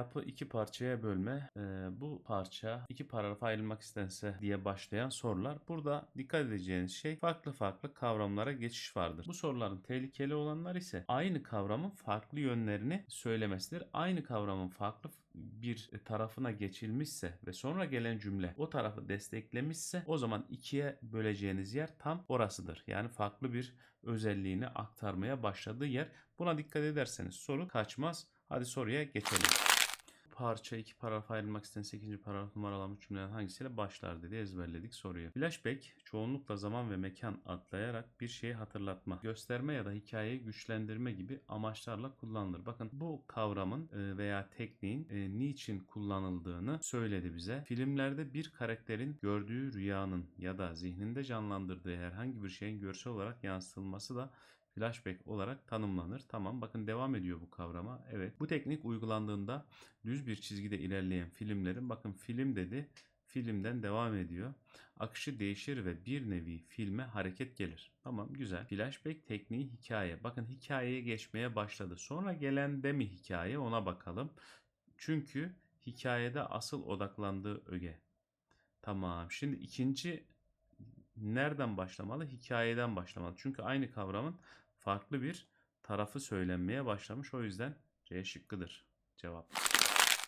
yapı iki parçaya bölme. Ee, bu parça iki paragrafa ayrılmak istense diye başlayan sorular. Burada dikkat edeceğiniz şey farklı farklı kavramlara geçiş vardır. Bu soruların tehlikeli olanlar ise aynı kavramın farklı yönlerini söylemesidir. Aynı kavramın farklı bir tarafına geçilmişse ve sonra gelen cümle o tarafı desteklemişse o zaman ikiye böleceğiniz yer tam orasıdır. Yani farklı bir özelliğini aktarmaya başladığı yer. Buna dikkat ederseniz soru kaçmaz. Hadi soruya geçelim. Parça iki paragraf ayrılmak isteyen 8. paragraf numaralanmış cümlelerin hangisiyle başlar dedi ezberledik soruyu. Flashback çoğunlukla zaman ve mekan atlayarak bir şeyi hatırlatma, gösterme ya da hikayeyi güçlendirme gibi amaçlarla kullanılır. Bakın bu kavramın e, veya tekniğin e, niçin kullanıldığını söyledi bize. Filmlerde bir karakterin gördüğü rüyanın ya da zihninde canlandırdığı herhangi bir şeyin görsel olarak yansıtılması da flashback olarak tanımlanır. Tamam bakın devam ediyor bu kavrama. Evet bu teknik uygulandığında düz bir çizgide ilerleyen filmlerin bakın film dedi filmden devam ediyor. Akışı değişir ve bir nevi filme hareket gelir. Tamam güzel. Flashback tekniği hikaye. Bakın hikayeye geçmeye başladı. Sonra gelen de mi hikaye ona bakalım. Çünkü hikayede asıl odaklandığı öge. Tamam. Şimdi ikinci nereden başlamalı? Hikayeden başlamalı. Çünkü aynı kavramın farklı bir tarafı söylenmeye başlamış. O yüzden C şıkkıdır cevap.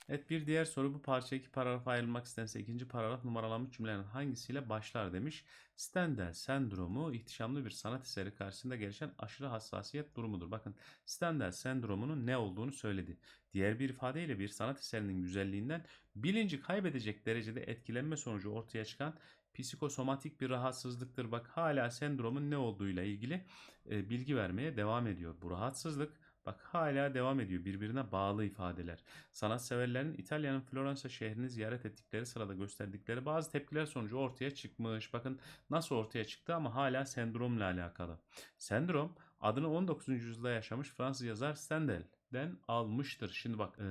Evet bir diğer soru bu parça iki paragrafa ayrılmak istense ikinci paragraf numaralanmış cümlelerin hangisiyle başlar demiş. Stendhal sendromu ihtişamlı bir sanat eseri karşısında gelişen aşırı hassasiyet durumudur. Bakın Stendhal sendromunun ne olduğunu söyledi. Diğer bir ifadeyle bir sanat eserinin güzelliğinden bilinci kaybedecek derecede etkilenme sonucu ortaya çıkan psikosomatik bir rahatsızlıktır. Bak hala sendromun ne olduğuyla ilgili e, bilgi vermeye devam ediyor. Bu rahatsızlık bak hala devam ediyor. Birbirine bağlı ifadeler. Sanatseverlerin İtalya'nın Floransa şehrini ziyaret ettikleri sırada gösterdikleri bazı tepkiler sonucu ortaya çıkmış. Bakın nasıl ortaya çıktı ama hala sendromla alakalı. Sendrom adını 19. yüzyılda yaşamış Fransız yazar Stendhal den almıştır. Şimdi bak e,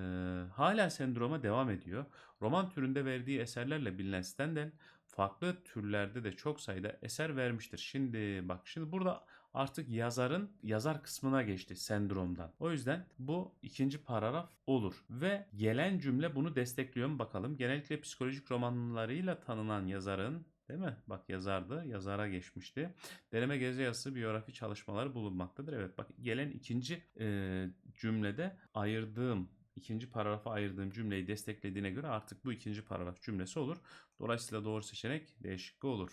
hala sendroma devam ediyor. Roman türünde verdiği eserlerle bilinen Stendhal farklı türlerde de çok sayıda eser vermiştir. Şimdi bak şimdi burada artık yazarın yazar kısmına geçti sendromdan. O yüzden bu ikinci paragraf olur ve gelen cümle bunu destekliyor mu bakalım. Genellikle psikolojik romanlarıyla tanınan yazarın Değil mi? Bak yazardı. Yazara geçmişti. Deneme gezi yazısı biyografi çalışmaları bulunmaktadır. Evet bak gelen ikinci e, cümlede ayırdığım ikinci paragrafa ayırdığım cümleyi desteklediğine göre artık bu ikinci paragraf cümlesi olur. Dolayısıyla doğru seçenek D şıkkı olur.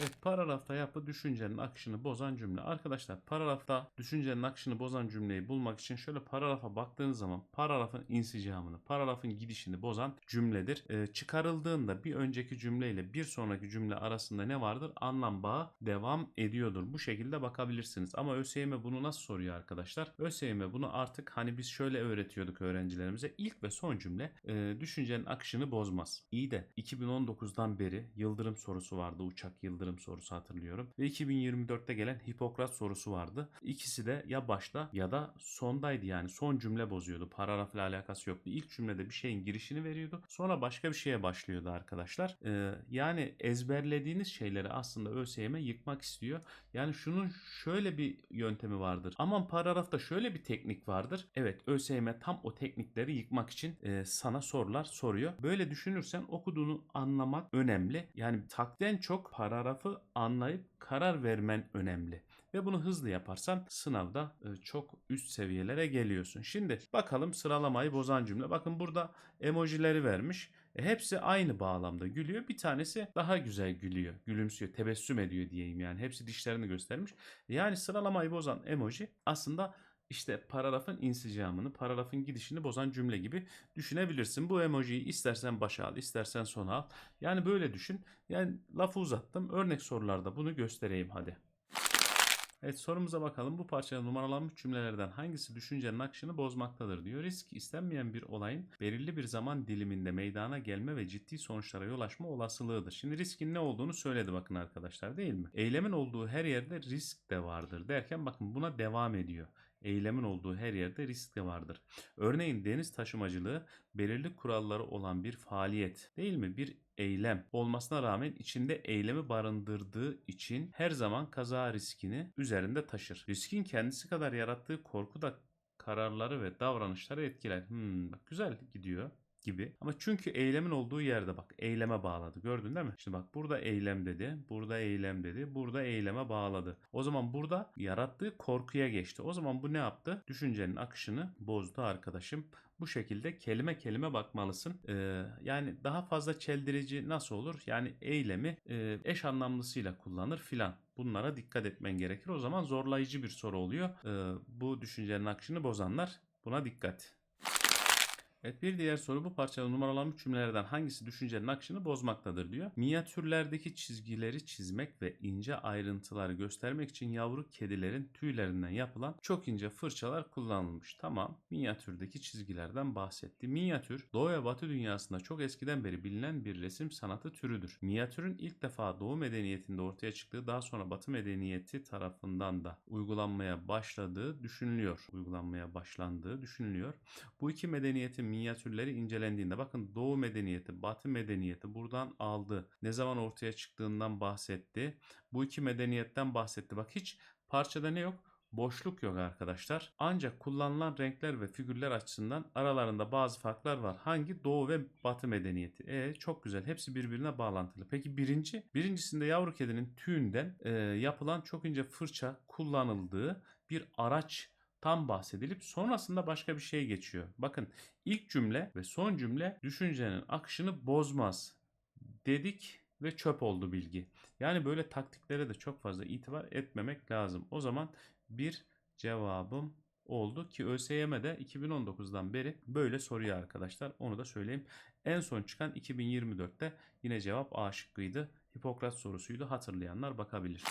Evet paragrafta yapı düşüncenin akışını bozan cümle. Arkadaşlar paragrafta düşüncenin akışını bozan cümleyi bulmak için şöyle paragrafa baktığınız zaman paragrafın insicamını, paragrafın gidişini bozan cümledir. Ee, çıkarıldığında bir önceki cümleyle bir sonraki cümle arasında ne vardır? Anlam bağı devam ediyordur. Bu şekilde bakabilirsiniz. Ama ÖSYM bunu nasıl soruyor arkadaşlar? ÖSYM bunu artık hani biz şöyle öğretiyorduk öğrencilerimize. İlk ve son cümle e, düşüncenin akışını bozmaz. İyi de 2019'dan beri Yıldırım sorusu vardı. Uçak Yıldırım sorusu hatırlıyorum. Ve 2024'te gelen Hipokrat sorusu vardı. İkisi de ya başta ya da sondaydı yani. Son cümle bozuyordu. Paragrafla alakası yoktu. İlk cümlede bir şeyin girişini veriyordu. Sonra başka bir şeye başlıyordu arkadaşlar. Ee, yani ezberlediğiniz şeyleri aslında ÖSYM yıkmak istiyor. Yani şunun şöyle bir yöntemi vardır. Aman paragrafta şöyle bir teknik vardır. Evet ÖSYM tam o teknikleri yıkmak için e, sana sorular soruyor. Böyle düşünürsen okuduğunu anlamak önemli. Yani takden çok paragrafı anlayıp karar vermen önemli. Ve bunu hızlı yaparsan sınavda e, çok üst seviyelere geliyorsun. Şimdi bakalım sıralamayı bozan cümle. Bakın burada emojileri vermiş. E, hepsi aynı bağlamda gülüyor. Bir tanesi daha güzel gülüyor. Gülümsüyor, tebessüm ediyor diyeyim yani. Hepsi dişlerini göstermiş. Yani sıralamayı bozan emoji aslında işte paragrafın insicamını, paragrafın gidişini bozan cümle gibi düşünebilirsin. Bu emojiyi istersen başa al, istersen sona al. Yani böyle düşün. Yani lafı uzattım. Örnek sorularda bunu göstereyim hadi. Evet sorumuza bakalım. Bu parçada numaralanmış cümlelerden hangisi düşüncenin akışını bozmaktadır diyor. Risk istenmeyen bir olayın belirli bir zaman diliminde meydana gelme ve ciddi sonuçlara yol açma olasılığıdır. Şimdi riskin ne olduğunu söyledi bakın arkadaşlar değil mi? Eylemin olduğu her yerde risk de vardır derken bakın buna devam ediyor. Eylemin olduğu her yerde risk de vardır. Örneğin deniz taşımacılığı belirli kuralları olan bir faaliyet değil mi? Bir eylem olmasına rağmen içinde eylemi barındırdığı için her zaman kaza riskini üzerinde taşır. Riskin kendisi kadar yarattığı korku da kararları ve davranışları etkiler. Hmm, bak güzel gidiyor gibi. Ama çünkü eylemin olduğu yerde bak eyleme bağladı. Gördün değil mi? Şimdi bak burada eylem dedi. Burada eylem dedi. Burada eyleme bağladı. O zaman burada yarattığı korkuya geçti. O zaman bu ne yaptı? Düşüncenin akışını bozdu arkadaşım. Bu şekilde kelime kelime bakmalısın. Ee, yani daha fazla çeldirici nasıl olur? Yani eylemi e, eş anlamlısıyla kullanır filan. Bunlara dikkat etmen gerekir. O zaman zorlayıcı bir soru oluyor. Ee, bu düşüncenin akışını bozanlar buna dikkat. Evet bir diğer soru bu parçada numaralanmış cümlelerden hangisi düşüncenin akışını bozmaktadır diyor. Minyatürlerdeki çizgileri çizmek ve ince ayrıntıları göstermek için yavru kedilerin tüylerinden yapılan çok ince fırçalar kullanılmış. Tamam minyatürdeki çizgilerden bahsetti. Minyatür Doğu ve Batı dünyasında çok eskiden beri bilinen bir resim sanatı türüdür. Minyatürün ilk defa Doğu medeniyetinde ortaya çıktığı daha sonra Batı medeniyeti tarafından da uygulanmaya başladığı düşünülüyor. Uygulanmaya başlandığı düşünülüyor. Bu iki medeniyetin minyatürleri incelendiğinde bakın Doğu medeniyeti, Batı medeniyeti buradan aldı. Ne zaman ortaya çıktığından bahsetti. Bu iki medeniyetten bahsetti. Bak hiç parçada ne yok? Boşluk yok arkadaşlar. Ancak kullanılan renkler ve figürler açısından aralarında bazı farklar var. Hangi? Doğu ve Batı medeniyeti. E çok güzel. Hepsi birbirine bağlantılı. Peki birinci? Birincisinde yavru kedinin tüyünden e, yapılan çok ince fırça kullanıldığı bir araç tam bahsedilip sonrasında başka bir şey geçiyor. Bakın ilk cümle ve son cümle düşüncenin akışını bozmaz dedik ve çöp oldu bilgi. Yani böyle taktiklere de çok fazla itibar etmemek lazım. O zaman bir cevabım oldu ki ÖSYM'de 2019'dan beri böyle soruyor arkadaşlar. Onu da söyleyeyim. En son çıkan 2024'te yine cevap A şıkkıydı. Hipokrat sorusuydu. Hatırlayanlar bakabilir.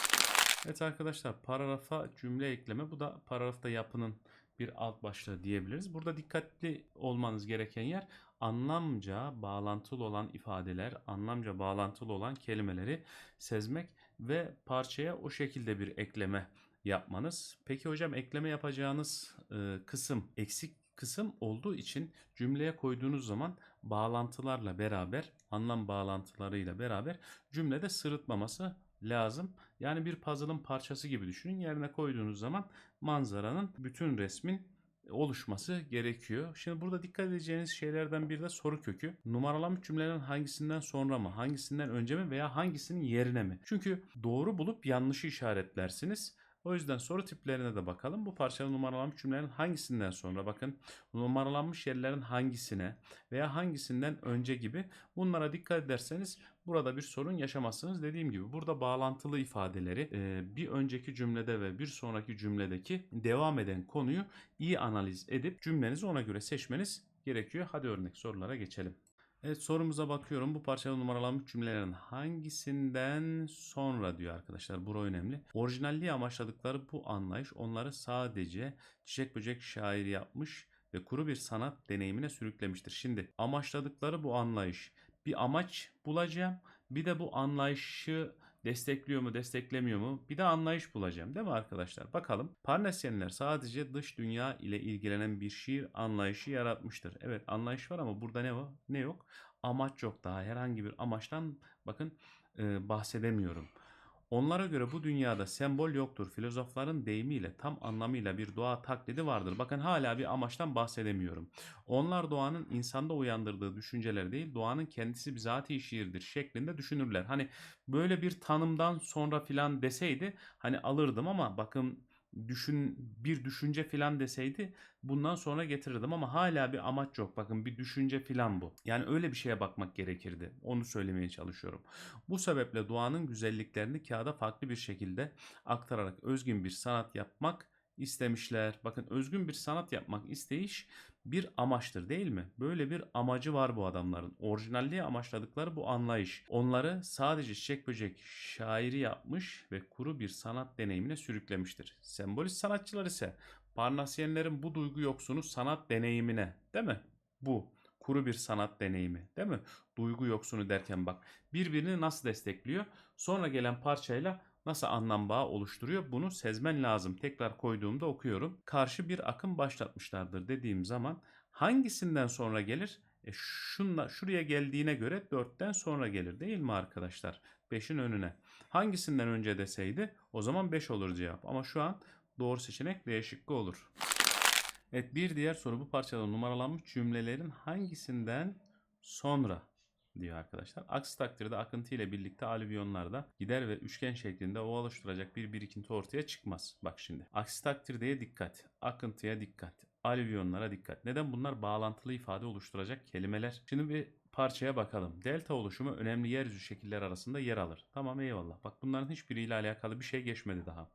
Evet arkadaşlar paragrafa cümle ekleme. Bu da paragrafta yapının bir alt başlığı diyebiliriz. Burada dikkatli olmanız gereken yer anlamca bağlantılı olan ifadeler, anlamca bağlantılı olan kelimeleri sezmek ve parçaya o şekilde bir ekleme yapmanız. Peki hocam ekleme yapacağınız e, kısım eksik kısım olduğu için cümleye koyduğunuz zaman bağlantılarla beraber, anlam bağlantılarıyla beraber cümlede sırıtmaması lazım. Yani bir puzzle'ın parçası gibi düşünün. Yerine koyduğunuz zaman manzaranın bütün resmin oluşması gerekiyor. Şimdi burada dikkat edeceğiniz şeylerden biri de soru kökü. Numaralanmış cümlelerin hangisinden sonra mı, hangisinden önce mi veya hangisinin yerine mi? Çünkü doğru bulup yanlışı işaretlersiniz. O yüzden soru tiplerine de bakalım. Bu parçalı numaralanmış cümlelerin hangisinden sonra bakın numaralanmış yerlerin hangisine veya hangisinden önce gibi bunlara dikkat ederseniz burada bir sorun yaşamazsınız. Dediğim gibi burada bağlantılı ifadeleri bir önceki cümlede ve bir sonraki cümledeki devam eden konuyu iyi analiz edip cümlenizi ona göre seçmeniz gerekiyor. Hadi örnek sorulara geçelim. Evet sorumuza bakıyorum. Bu parçalı numaralanmış cümlelerin hangisinden sonra diyor arkadaşlar. Bura önemli. Orijinalliği amaçladıkları bu anlayış onları sadece çiçek böcek şair yapmış ve kuru bir sanat deneyimine sürüklemiştir. Şimdi amaçladıkları bu anlayış. Bir amaç bulacağım. Bir de bu anlayışı destekliyor mu desteklemiyor mu bir de anlayış bulacağım değil mi arkadaşlar? Bakalım Parnasyenler sadece dış dünya ile ilgilenen bir şiir anlayışı yaratmıştır. Evet anlayış var ama burada ne var? Ne yok? Amaç yok daha herhangi bir amaçtan bakın e, bahsedemiyorum. Onlara göre bu dünyada sembol yoktur. Filozofların deyimiyle tam anlamıyla bir doğa taklidi vardır. Bakın hala bir amaçtan bahsedemiyorum. Onlar doğanın insanda uyandırdığı düşünceler değil, doğanın kendisi bizatihi şiirdir şeklinde düşünürler. Hani böyle bir tanımdan sonra filan deseydi hani alırdım ama bakın düşün bir düşünce filan deseydi bundan sonra getirirdim ama hala bir amaç yok. Bakın bir düşünce filan bu. Yani öyle bir şeye bakmak gerekirdi. Onu söylemeye çalışıyorum. Bu sebeple doğanın güzelliklerini kağıda farklı bir şekilde aktararak özgün bir sanat yapmak istemişler. Bakın özgün bir sanat yapmak isteyiş bir amaçtır değil mi? Böyle bir amacı var bu adamların. Orijinalliği amaçladıkları bu anlayış. Onları sadece çiçek böcek şairi yapmış ve kuru bir sanat deneyimine sürüklemiştir. Sembolist sanatçılar ise Parnasyenlerin bu duygu yoksunu sanat deneyimine değil mi? Bu kuru bir sanat deneyimi değil mi? Duygu yoksunu derken bak birbirini nasıl destekliyor? Sonra gelen parçayla nasıl anlam bağı oluşturuyor bunu sezmen lazım. Tekrar koyduğumda okuyorum. Karşı bir akım başlatmışlardır dediğim zaman hangisinden sonra gelir? E şunla, şuraya geldiğine göre 4'ten sonra gelir değil mi arkadaşlar? 5'in önüne. Hangisinden önce deseydi o zaman 5 olur cevap. Ama şu an doğru seçenek D olur. Evet bir diğer soru bu parçada numaralanmış cümlelerin hangisinden sonra diyor arkadaşlar. Aksi takdirde akıntı ile birlikte alüvyonlarda gider ve üçgen şeklinde ova oluşturacak bir birikinti ortaya çıkmaz. Bak şimdi. Aksi takdirdeye dikkat. Akıntıya dikkat. Alüvyonlara dikkat. Neden bunlar bağlantılı ifade oluşturacak kelimeler? Şimdi bir parçaya bakalım. Delta oluşumu önemli yeryüzü şekiller arasında yer alır. Tamam eyvallah. Bak bunların hiçbiriyle alakalı bir şey geçmedi daha.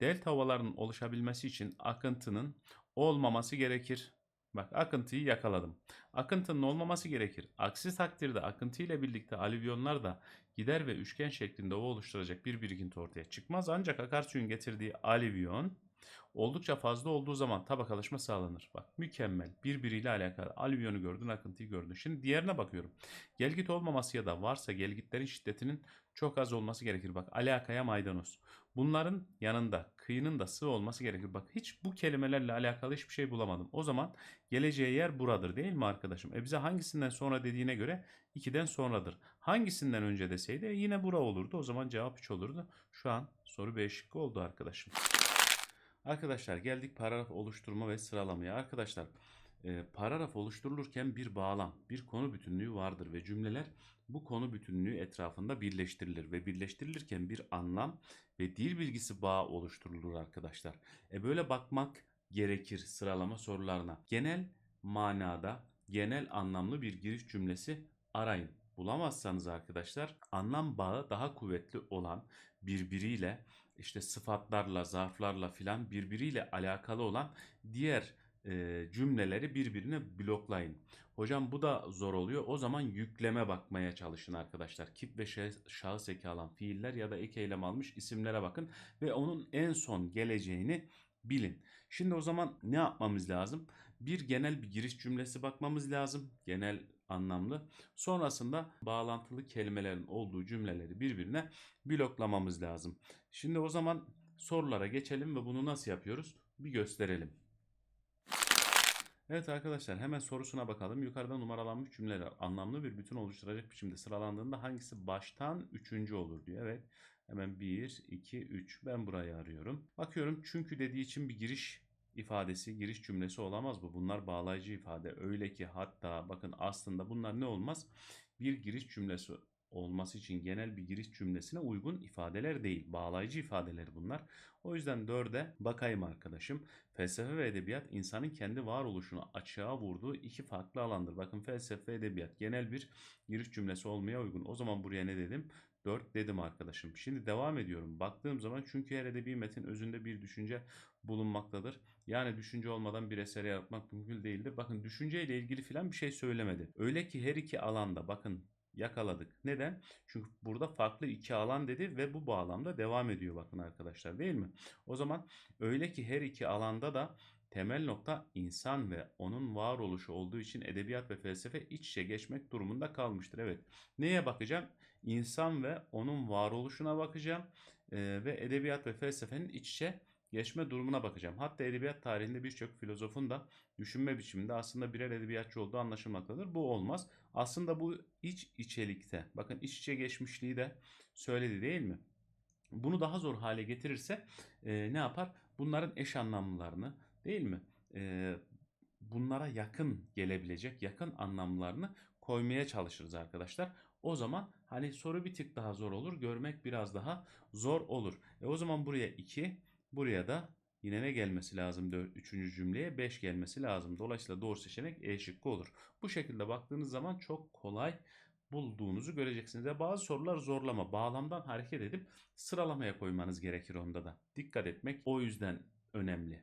Delta ovalarının oluşabilmesi için akıntının olmaması gerekir. Bak akıntıyı yakaladım. Akıntının olmaması gerekir. Aksi takdirde akıntı ile birlikte alüvyonlar da gider ve üçgen şeklinde ova oluşturacak bir birikinti ortaya çıkmaz. Ancak akarsuyun getirdiği alüvyon oldukça fazla olduğu zaman tabakalaşma sağlanır. Bak mükemmel. Birbiriyle alakalı. Alüvyonu gördün, akıntıyı gördün. Şimdi diğerine bakıyorum. Gelgit olmaması ya da varsa gelgitlerin şiddetinin çok az olması gerekir. Bak alakaya maydanoz. Bunların yanında kıyının da sığ olması gerekir. Bak hiç bu kelimelerle alakalı hiçbir şey bulamadım. O zaman geleceği yer buradır değil mi arkadaşım? E bize hangisinden sonra dediğine göre 2'den sonradır. Hangisinden önce deseydi e yine bura olurdu. O zaman cevap 3 olurdu. Şu an soru B oldu arkadaşım. Arkadaşlar geldik paragraf oluşturma ve sıralamaya. Arkadaşlar paragraf oluşturulurken bir bağlam, bir konu bütünlüğü vardır ve cümleler bu konu bütünlüğü etrafında birleştirilir ve birleştirilirken bir anlam ve dil bilgisi bağı oluşturulur arkadaşlar. E böyle bakmak gerekir sıralama sorularına. Genel manada genel anlamlı bir giriş cümlesi arayın. Bulamazsanız arkadaşlar anlam bağı daha kuvvetli olan birbiriyle işte sıfatlarla, zarflarla filan birbiriyle alakalı olan diğer e, cümleleri birbirine bloklayın. Hocam bu da zor oluyor. O zaman yükleme bakmaya çalışın arkadaşlar. Kip ve şahıs eki alan fiiller ya da ek eylem almış isimlere bakın ve onun en son geleceğini bilin. Şimdi o zaman ne yapmamız lazım? Bir genel bir giriş cümlesi bakmamız lazım. Genel anlamlı. Sonrasında bağlantılı kelimelerin olduğu cümleleri birbirine bloklamamız lazım. Şimdi o zaman sorulara geçelim ve bunu nasıl yapıyoruz? Bir gösterelim. Evet arkadaşlar hemen sorusuna bakalım. Yukarıda numaralanmış cümleler anlamlı bir bütün oluşturacak biçimde sıralandığında hangisi baştan üçüncü olur diyor. Evet hemen 1, 2, 3 ben burayı arıyorum. Bakıyorum çünkü dediği için bir giriş ifadesi, giriş cümlesi olamaz bu. Bunlar bağlayıcı ifade. Öyle ki hatta bakın aslında bunlar ne olmaz? Bir giriş cümlesi olması için genel bir giriş cümlesine uygun ifadeler değil. Bağlayıcı ifadeler bunlar. O yüzden dörde bakayım arkadaşım. Felsefe ve edebiyat insanın kendi varoluşunu açığa vurduğu iki farklı alandır. Bakın felsefe ve edebiyat genel bir giriş cümlesi olmaya uygun. O zaman buraya ne dedim? 4 dedim arkadaşım. Şimdi devam ediyorum. Baktığım zaman çünkü her edebi metin özünde bir düşünce bulunmaktadır. Yani düşünce olmadan bir eser yaratmak mümkün değildir. Bakın düşünceyle ilgili filan bir şey söylemedi. Öyle ki her iki alanda bakın yakaladık. Neden? Çünkü burada farklı iki alan dedi ve bu bağlamda devam ediyor bakın arkadaşlar değil mi? O zaman öyle ki her iki alanda da temel nokta insan ve onun varoluşu olduğu için edebiyat ve felsefe iç içe geçmek durumunda kalmıştır. Evet. Neye bakacağım? İnsan ve onun varoluşuna bakacağım ee, ve edebiyat ve felsefenin iç içe geçme durumuna bakacağım. Hatta edebiyat tarihinde birçok filozofun da düşünme biçiminde aslında birer edebiyatçı olduğu anlaşılmaktadır. Bu olmaz. Aslında bu iç içelikte, bakın iç içe geçmişliği de söyledi değil mi? Bunu daha zor hale getirirse e, ne yapar? Bunların eş anlamlılarını değil mi? E, bunlara yakın gelebilecek yakın anlamlarını koymaya çalışırız arkadaşlar. O zaman hani soru bir tık daha zor olur. Görmek biraz daha zor olur. E o zaman buraya 2, buraya da yine ne gelmesi lazım 4, 3. cümleye 5 gelmesi lazım. Dolayısıyla doğru seçenek E şıkkı olur. Bu şekilde baktığınız zaman çok kolay bulduğunuzu göreceksiniz. Ve bazı sorular zorlama. Bağlamdan hareket edip sıralamaya koymanız gerekir onda da. Dikkat etmek o yüzden önemli.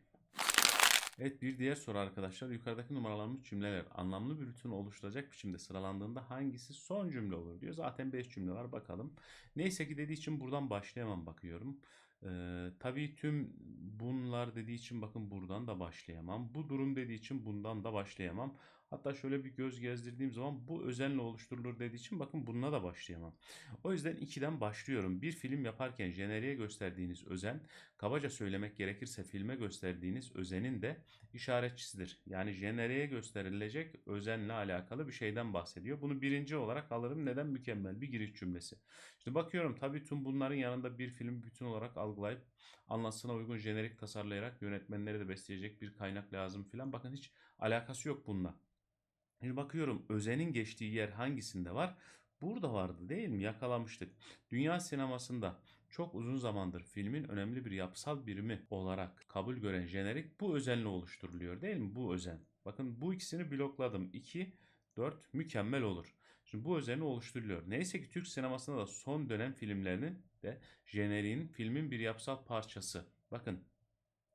Evet bir diğer soru arkadaşlar. Yukarıdaki numaralanmış cümleler anlamlı bir bütün oluşturacak biçimde sıralandığında hangisi son cümle olur diyor. Zaten 5 cümle var bakalım. Neyse ki dediği için buradan başlayamam bakıyorum. Ee, tabii tüm bunlar dediği için bakın buradan da başlayamam. Bu durum dediği için bundan da başlayamam. Hatta şöyle bir göz gezdirdiğim zaman bu özenle oluşturulur dediği için bakın bununla da başlayamam. O yüzden 2'den başlıyorum. Bir film yaparken jeneriğe gösterdiğiniz özen, kabaca söylemek gerekirse filme gösterdiğiniz özenin de işaretçisidir. Yani jeneriğe gösterilecek özenle alakalı bir şeyden bahsediyor. Bunu birinci olarak alırım. Neden? Mükemmel bir giriş cümlesi. Şimdi bakıyorum tabii tüm bunların yanında bir film bütün olarak algılayıp Anlatısına uygun jenerik tasarlayarak yönetmenleri de besleyecek bir kaynak lazım filan. Bakın hiç alakası yok bununla. Şimdi bakıyorum Özen'in geçtiği yer hangisinde var? Burada vardı değil mi? Yakalamıştık. Dünya sinemasında çok uzun zamandır filmin önemli bir yapısal birimi olarak kabul gören jenerik bu özenle oluşturuluyor değil mi? Bu özen. Bakın bu ikisini blokladım. 2, 4 mükemmel olur. Şimdi bu özenle oluşturuluyor. Neyse ki Türk sinemasında da son dönem filmlerinin de jeneriğin filmin bir yapısal parçası. Bakın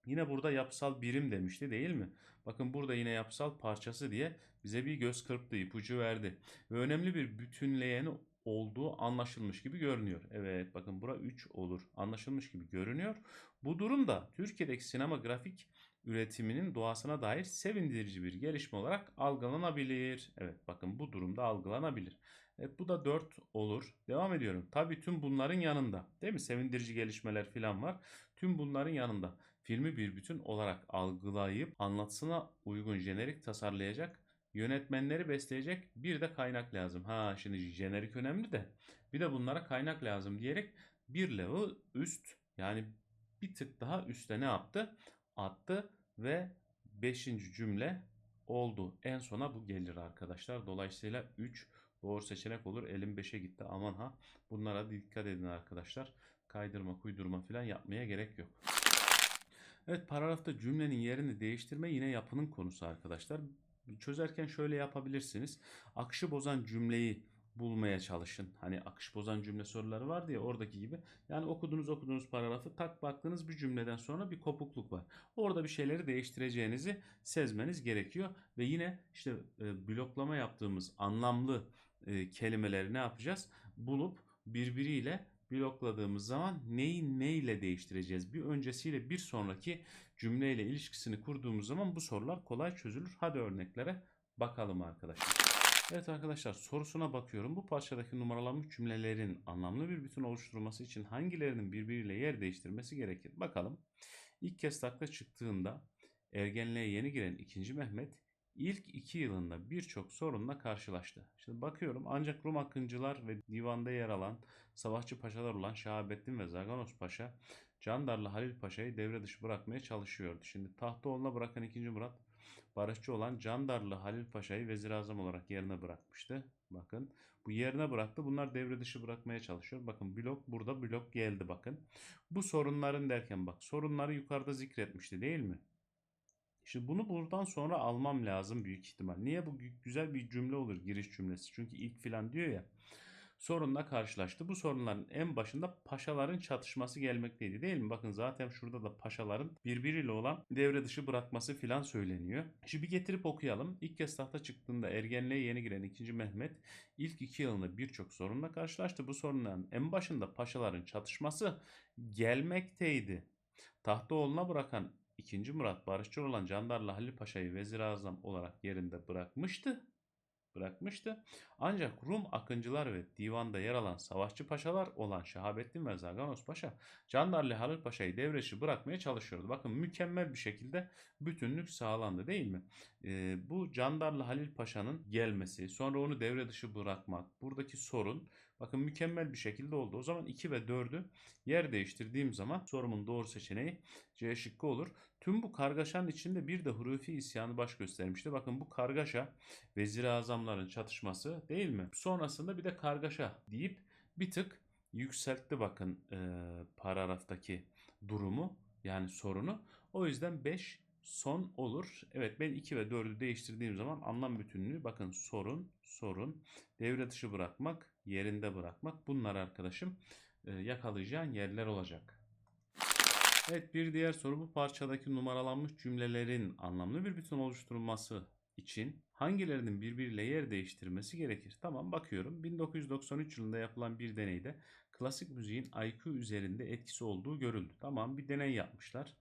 yine burada yapısal birim demişti değil mi? Bakın burada yine yapısal parçası diye bize bir göz kırptı, ipucu verdi. Ve önemli bir bütünleyeni olduğu anlaşılmış gibi görünüyor. Evet bakın bura 3 olur. Anlaşılmış gibi görünüyor. Bu durumda Türkiye'deki sinema grafik üretiminin doğasına dair sevindirici bir gelişme olarak algılanabilir. Evet bakın bu durumda algılanabilir. Evet bu da 4 olur. Devam ediyorum. Tabii tüm bunların yanında değil mi? Sevindirici gelişmeler falan var. Tüm bunların yanında filmi bir bütün olarak algılayıp anlatısına uygun jenerik tasarlayacak yönetmenleri besleyecek bir de kaynak lazım. Ha şimdi jenerik önemli de bir de bunlara kaynak lazım diyerek bir level üst yani bir tık daha üstte ne yaptı? Attı ve 5. cümle oldu. En sona bu gelir arkadaşlar. Dolayısıyla 3 doğru seçenek olur. Elim 5'e gitti. Aman ha. Bunlara dikkat edin arkadaşlar. Kaydırma, kuydurma falan yapmaya gerek yok. Evet paragrafta cümlenin yerini değiştirme yine yapının konusu arkadaşlar. Çözerken şöyle yapabilirsiniz. Akışı bozan cümleyi bulmaya çalışın. Hani akış bozan cümle soruları vardı ya oradaki gibi. Yani okudunuz okudunuz paragrafı tak baktığınız bir cümleden sonra bir kopukluk var. Orada bir şeyleri değiştireceğinizi sezmeniz gerekiyor. Ve yine işte e, bloklama yaptığımız anlamlı e, kelimeleri ne yapacağız? Bulup birbiriyle blokladığımız zaman neyi neyle değiştireceğiz? Bir öncesiyle bir sonraki cümleyle ilişkisini kurduğumuz zaman bu sorular kolay çözülür. Hadi örneklere bakalım arkadaşlar. Evet arkadaşlar sorusuna bakıyorum. Bu parçadaki numaralanmış cümlelerin anlamlı bir bütün oluşturulması için hangilerinin birbiriyle yer değiştirmesi gerekir? Bakalım. İlk kez takla çıktığında ergenliğe yeni giren 2. Mehmet ilk iki yılında birçok sorunla karşılaştı. Şimdi bakıyorum ancak Rum akıncılar ve divanda yer alan savaşçı paşalar olan Şahabettin ve Zaganos Paşa Candarlı Halil Paşa'yı devre dışı bırakmaya çalışıyordu. Şimdi Tahtoğlu'na bırakan 2. Murat barışçı olan Candarlı Halil Paşa'yı vezir azam olarak yerine bırakmıştı. Bakın bu yerine bıraktı. Bunlar devre dışı bırakmaya çalışıyor. Bakın blok burada blok geldi bakın. Bu sorunların derken bak sorunları yukarıda zikretmişti değil mi? Şimdi bunu buradan sonra almam lazım büyük ihtimal. Niye bu güzel bir cümle olur giriş cümlesi? Çünkü ilk filan diyor ya. Sorunla karşılaştı. Bu sorunların en başında paşaların çatışması gelmekteydi değil mi? Bakın zaten şurada da paşaların birbiriyle olan devre dışı bırakması filan söyleniyor. Şimdi bir getirip okuyalım. İlk kez tahta çıktığında ergenliğe yeni giren 2. Mehmet ilk iki yılında birçok sorunla karşılaştı. Bu sorunların en başında paşaların çatışması gelmekteydi. Tahta oğluna bırakan 2. Murat barışçı olan Candarlı Halil Paşa'yı vezir azam olarak yerinde bırakmıştı. Bırakmıştı. Ancak Rum akıncılar ve divanda yer alan savaşçı paşalar olan Şahabettin ve Zaganos Paşa Candarlı Halil Paşa'yı devreşi bırakmaya çalışıyordu. Bakın mükemmel bir şekilde bütünlük sağlandı değil mi? Ee, bu Candarlı Halil Paşa'nın gelmesi sonra onu devre dışı bırakmak buradaki sorun bakın mükemmel bir şekilde oldu. O zaman 2 ve 4'ü yer değiştirdiğim zaman sorumun doğru seçeneği C şıkkı olur. Tüm bu kargaşanın içinde bir de Hurufi isyanı baş göstermişti. Bakın bu kargaşa vezir azamların çatışması değil mi? Sonrasında bir de kargaşa deyip bir tık yükseltti bakın e, paragraftaki durumu yani sorunu. O yüzden 5 son olur. Evet ben 2 ve 4'ü değiştirdiğim zaman anlam bütünlüğü bakın sorun, sorun, devre dışı bırakmak, yerinde bırakmak bunlar arkadaşım e, yakalayacağın yerler olacak. Evet bir diğer soru bu parçadaki numaralanmış cümlelerin anlamlı bir bütün oluşturulması için hangilerinin birbiriyle yer değiştirmesi gerekir? Tamam bakıyorum. 1993 yılında yapılan bir deneyde klasik müziğin IQ üzerinde etkisi olduğu görüldü. Tamam bir deney yapmışlar.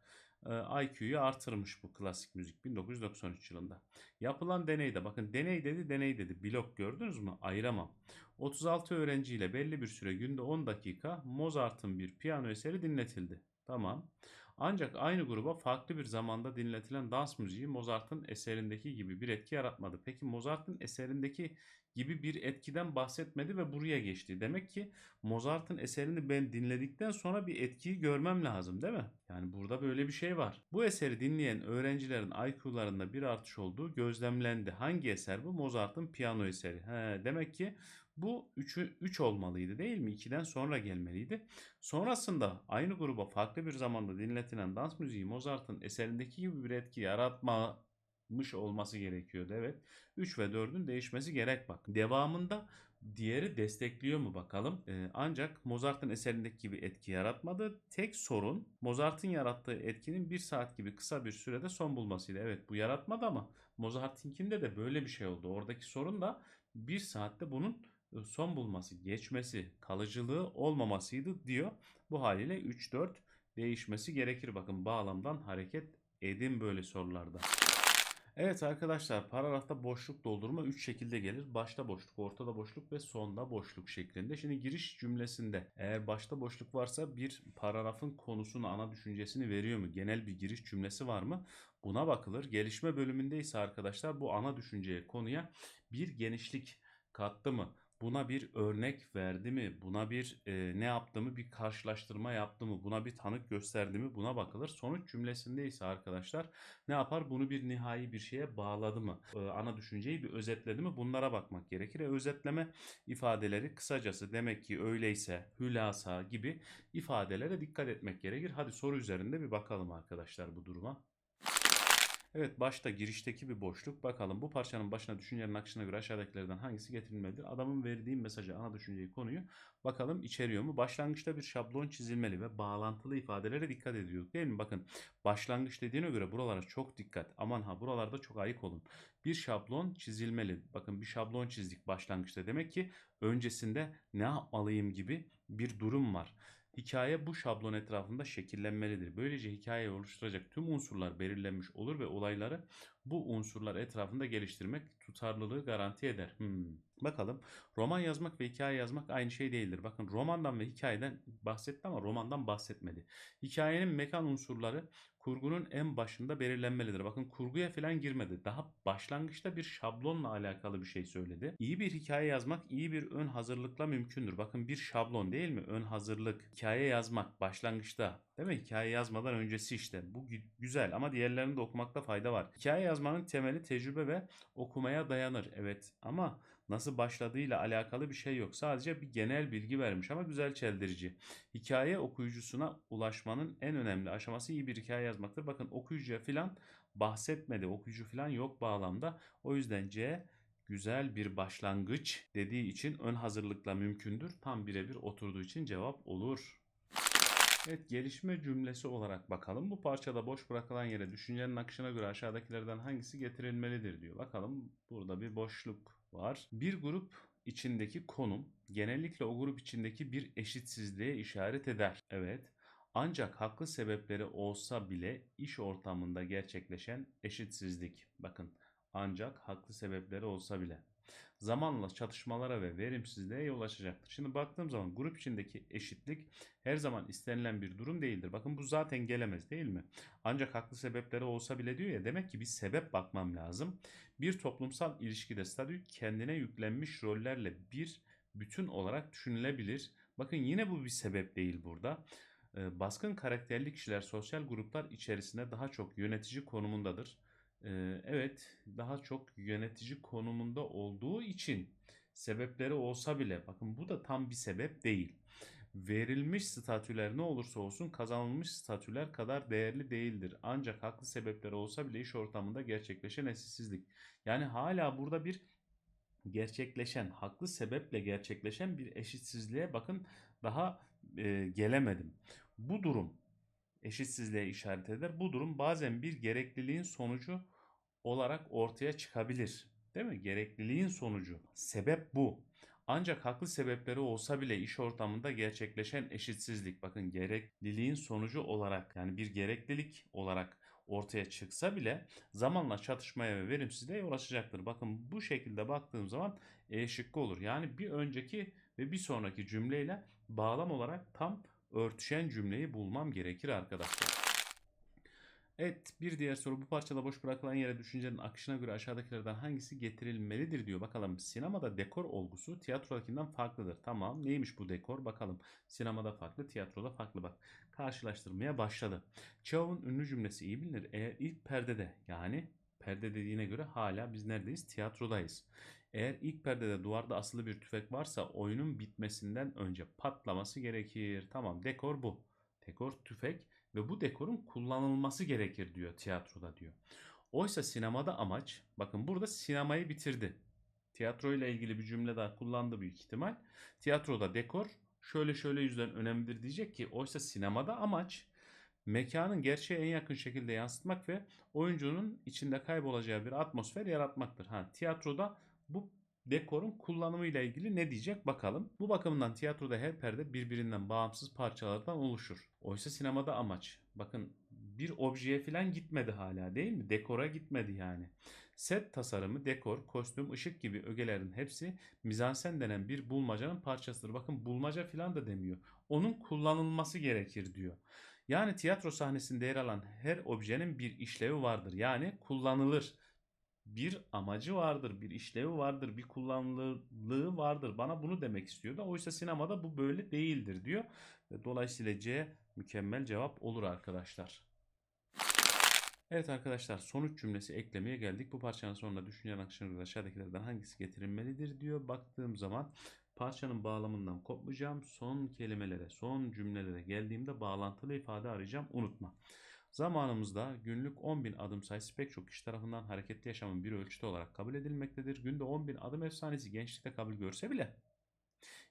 IQ'yu artırmış bu klasik müzik 1993 yılında. Yapılan deneyde bakın deney dedi deney dedi blok gördünüz mü? Ayıramam. 36 öğrenciyle belli bir süre günde 10 dakika Mozart'ın bir piyano eseri dinletildi. Tamam. Ancak aynı gruba farklı bir zamanda dinletilen dans müziği Mozart'ın eserindeki gibi bir etki yaratmadı. Peki Mozart'ın eserindeki gibi bir etkiden bahsetmedi ve buraya geçti. Demek ki Mozart'ın eserini ben dinledikten sonra bir etkiyi görmem lazım değil mi? Yani burada böyle bir şey var. Bu eseri dinleyen öğrencilerin IQ'larında bir artış olduğu gözlemlendi. Hangi eser bu? Mozart'ın piyano eseri. He, demek ki bu 3'ü 3 olmalıydı değil mi? 2'den sonra gelmeliydi. Sonrasında aynı gruba farklı bir zamanda dinletilen dans müziği Mozart'ın eserindeki gibi bir etki yaratmamış olması gerekiyordu. Evet. 3 ve 4'ün değişmesi gerek bak. Devamında diğeri destekliyor mu bakalım. Ee, ancak Mozart'ın eserindeki gibi etki yaratmadı. Tek sorun Mozart'ın yarattığı etkinin bir saat gibi kısa bir sürede son bulmasıydı. Evet bu yaratmadı ama Mozart'ınkinde de böyle bir şey oldu. Oradaki sorun da bir saatte bunun son bulması, geçmesi, kalıcılığı olmamasıydı diyor. Bu haliyle 3-4 değişmesi gerekir. Bakın bağlamdan hareket edin böyle sorularda. Evet arkadaşlar paragrafta boşluk doldurma 3 şekilde gelir. Başta boşluk, ortada boşluk ve sonda boşluk şeklinde. Şimdi giriş cümlesinde eğer başta boşluk varsa bir paragrafın konusunu, ana düşüncesini veriyor mu? Genel bir giriş cümlesi var mı? Buna bakılır. Gelişme bölümünde ise arkadaşlar bu ana düşünceye, konuya bir genişlik kattı mı? Buna bir örnek verdi mi? Buna bir e, ne yaptı mı? Bir karşılaştırma yaptı mı? Buna bir tanık gösterdi mi? Buna bakılır. Sonuç cümlesinde ise arkadaşlar ne yapar? Bunu bir nihai bir şeye bağladı mı? E, ana düşünceyi bir özetledi mi? Bunlara bakmak gerekir. E, özetleme ifadeleri kısacası demek ki öyleyse, hülasa gibi ifadelere dikkat etmek gerekir. Hadi soru üzerinde bir bakalım arkadaşlar bu duruma. Evet başta girişteki bir boşluk. Bakalım bu parçanın başına düşüncenin akışına göre aşağıdakilerden hangisi getirilmelidir? Adamın verdiği mesajı, ana düşünceyi, konuyu bakalım içeriyor mu? Başlangıçta bir şablon çizilmeli ve bağlantılı ifadelere dikkat ediyor. Değil mi? Bakın başlangıç dediğine göre buralara çok dikkat. Aman ha buralarda çok ayık olun. Bir şablon çizilmeli. Bakın bir şablon çizdik başlangıçta. Demek ki öncesinde ne yapmalıyım gibi bir durum var. Hikaye bu şablon etrafında şekillenmelidir. Böylece hikayeyi oluşturacak tüm unsurlar belirlenmiş olur ve olayları bu unsurlar etrafında geliştirmek tutarlılığı garanti eder. Hmm. Bakalım roman yazmak ve hikaye yazmak aynı şey değildir. Bakın romandan ve hikayeden bahsetti ama romandan bahsetmedi. Hikayenin mekan unsurları kurgunun en başında belirlenmelidir. Bakın kurguya falan girmedi. Daha başlangıçta bir şablonla alakalı bir şey söyledi. İyi bir hikaye yazmak iyi bir ön hazırlıkla mümkündür. Bakın bir şablon değil mi? Ön hazırlık. Hikaye yazmak başlangıçta. Değil mi? Hikaye yazmadan öncesi işte. Bu güzel ama diğerlerini de okumakta fayda var. Hikaye yazmanın temeli tecrübe ve okumaya dayanır. Evet ama nasıl başladığıyla alakalı bir şey yok. Sadece bir genel bilgi vermiş ama güzel çeldirici. Hikaye okuyucusuna ulaşmanın en önemli aşaması iyi bir hikaye yazmaktır. Bakın okuyucuya filan bahsetmedi. Okuyucu filan yok bağlamda. O yüzden C güzel bir başlangıç dediği için ön hazırlıkla mümkündür. Tam birebir oturduğu için cevap olur. Evet gelişme cümlesi olarak bakalım. Bu parçada boş bırakılan yere düşüncenin akışına göre aşağıdakilerden hangisi getirilmelidir diyor. Bakalım burada bir boşluk var. Bir grup içindeki konum genellikle o grup içindeki bir eşitsizliğe işaret eder. Evet. Ancak haklı sebepleri olsa bile iş ortamında gerçekleşen eşitsizlik. Bakın ancak haklı sebepleri olsa bile zamanla çatışmalara ve verimsizliğe yol açacaktır. Şimdi baktığım zaman grup içindeki eşitlik her zaman istenilen bir durum değildir. Bakın bu zaten gelemez değil mi? Ancak haklı sebepleri olsa bile diyor ya demek ki bir sebep bakmam lazım. Bir toplumsal ilişkide statü kendine yüklenmiş rollerle bir bütün olarak düşünülebilir. Bakın yine bu bir sebep değil burada. Baskın karakterli kişiler sosyal gruplar içerisinde daha çok yönetici konumundadır evet daha çok yönetici konumunda olduğu için sebepleri olsa bile bakın bu da tam bir sebep değil. Verilmiş statüler ne olursa olsun kazanılmış statüler kadar değerli değildir. Ancak haklı sebepleri olsa bile iş ortamında gerçekleşen eşitsizlik. Yani hala burada bir gerçekleşen, haklı sebeple gerçekleşen bir eşitsizliğe bakın daha e, gelemedim. Bu durum eşitsizliğe işaret eder. Bu durum bazen bir gerekliliğin sonucu olarak ortaya çıkabilir. Değil mi? Gerekliliğin sonucu. Sebep bu. Ancak haklı sebepleri olsa bile iş ortamında gerçekleşen eşitsizlik bakın gerekliliğin sonucu olarak yani bir gereklilik olarak ortaya çıksa bile zamanla çatışmaya ve verimsizliğe yol açacaktır. Bakın bu şekilde baktığım zaman E şıkkı olur. Yani bir önceki ve bir sonraki cümleyle bağlam olarak tam örtüşen cümleyi bulmam gerekir arkadaşlar. Evet bir diğer soru bu parçada boş bırakılan yere düşüncenin akışına göre aşağıdakilerden hangisi getirilmelidir diyor. Bakalım sinemada dekor olgusu tiyatrodakinden farklıdır. Tamam neymiş bu dekor bakalım. Sinemada farklı tiyatroda farklı bak. Karşılaştırmaya başladı. Çehov'un ünlü cümlesi iyi bilinir. Eğer ilk perdede yani perde dediğine göre hala biz neredeyiz? Tiyatrodayız. Eğer ilk perdede duvarda asılı bir tüfek varsa oyunun bitmesinden önce patlaması gerekir. Tamam dekor bu. Dekor tüfek ve bu dekorun kullanılması gerekir diyor tiyatroda diyor. Oysa sinemada amaç bakın burada sinemayı bitirdi. Tiyatro ile ilgili bir cümle daha kullandı büyük ihtimal. Tiyatroda dekor şöyle şöyle yüzden önemlidir diyecek ki oysa sinemada amaç mekanın gerçeğe en yakın şekilde yansıtmak ve oyuncunun içinde kaybolacağı bir atmosfer yaratmaktır. Ha tiyatroda bu dekorun kullanımı ile ilgili ne diyecek bakalım. Bu bakımdan tiyatroda her perde birbirinden bağımsız parçalardan oluşur. Oysa sinemada amaç bakın bir objeye falan gitmedi hala değil mi? Dekora gitmedi yani. Set tasarımı, dekor, kostüm, ışık gibi ögelerin hepsi mizansen denen bir bulmacanın parçasıdır. Bakın bulmaca falan da demiyor. Onun kullanılması gerekir diyor. Yani tiyatro sahnesinde yer alan her objenin bir işlevi vardır. Yani kullanılır bir amacı vardır, bir işlevi vardır, bir kullanılırlığı vardır. Bana bunu demek istiyor da oysa sinemada bu böyle değildir diyor. Dolayısıyla C mükemmel cevap olur arkadaşlar. Evet arkadaşlar sonuç cümlesi eklemeye geldik. Bu parçanın sonunda düşüncenin akışına göre aşağıdakilerden hangisi getirilmelidir diyor. Baktığım zaman parçanın bağlamından kopmayacağım. Son kelimelere, son cümlelere geldiğimde bağlantılı ifade arayacağım. Unutma. Zamanımızda günlük 10.000 adım sayısı pek çok kişi tarafından hareketli yaşamın bir ölçütü olarak kabul edilmektedir. Günde 10.000 adım efsanesi gençlikte kabul görse bile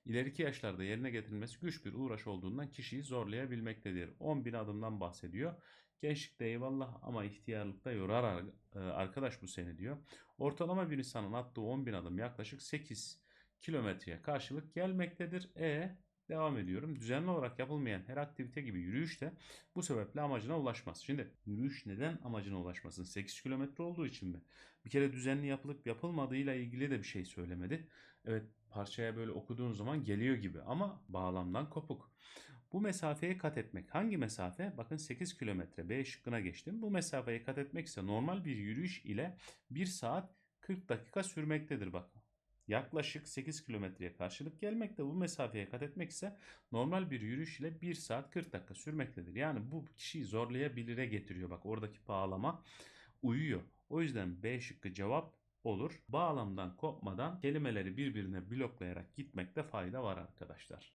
ileriki yaşlarda yerine getirilmesi güç bir uğraş olduğundan kişiyi zorlayabilmektedir. 10.000 adımdan bahsediyor. Gençlikte eyvallah ama ihtiyarlıkta yorar ar- e, arkadaş bu seni diyor. Ortalama bir insanın attığı 10.000 adım yaklaşık 8 kilometreye karşılık gelmektedir. E devam ediyorum. Düzenli olarak yapılmayan her aktivite gibi yürüyüş de bu sebeple amacına ulaşmaz. Şimdi yürüyüş neden amacına ulaşmasın? 8 kilometre olduğu için mi? Bir kere düzenli yapılıp yapılmadığıyla ilgili de bir şey söylemedi. Evet parçaya böyle okuduğun zaman geliyor gibi ama bağlamdan kopuk. Bu mesafeyi kat etmek. Hangi mesafe? Bakın 8 kilometre B şıkkına geçtim. Bu mesafeyi kat etmek ise normal bir yürüyüş ile 1 saat 40 dakika sürmektedir bak. Yaklaşık 8 kilometreye karşılık gelmekte. Bu mesafeye kat etmek ise normal bir yürüyüş ile 1 saat 40 dakika sürmektedir. Yani bu kişiyi zorlayabilire getiriyor. Bak oradaki bağlama uyuyor. O yüzden B şıkkı cevap olur. Bağlamdan kopmadan kelimeleri birbirine bloklayarak gitmekte fayda var arkadaşlar.